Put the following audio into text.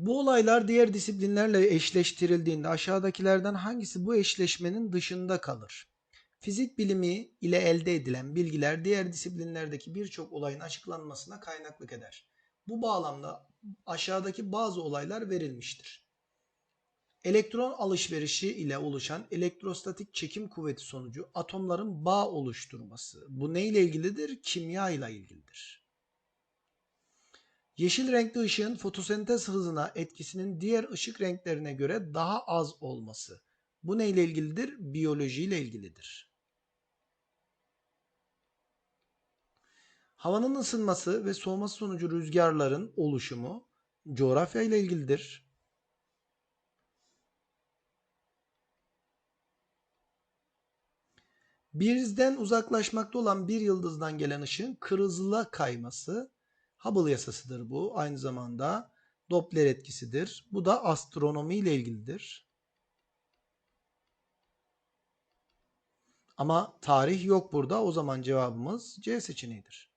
Bu olaylar diğer disiplinlerle eşleştirildiğinde aşağıdakilerden hangisi bu eşleşmenin dışında kalır? Fizik bilimi ile elde edilen bilgiler diğer disiplinlerdeki birçok olayın açıklanmasına kaynaklık eder. Bu bağlamda aşağıdaki bazı olaylar verilmiştir. Elektron alışverişi ile oluşan elektrostatik çekim kuvveti sonucu atomların bağ oluşturması. Bu ne ile ilgilidir? Kimya ile ilgilidir. Yeşil renkli ışığın fotosentez hızına etkisinin diğer ışık renklerine göre daha az olması. Bu ne ile ilgilidir? Biyoloji ile ilgilidir. Havanın ısınması ve soğuması sonucu rüzgarların oluşumu coğrafya ile ilgilidir. Bizden uzaklaşmakta olan bir yıldızdan gelen ışığın kırmızıla kayması Hubble yasasıdır bu. Aynı zamanda Doppler etkisidir. Bu da astronomi ile ilgilidir. Ama tarih yok burada. O zaman cevabımız C seçeneğidir.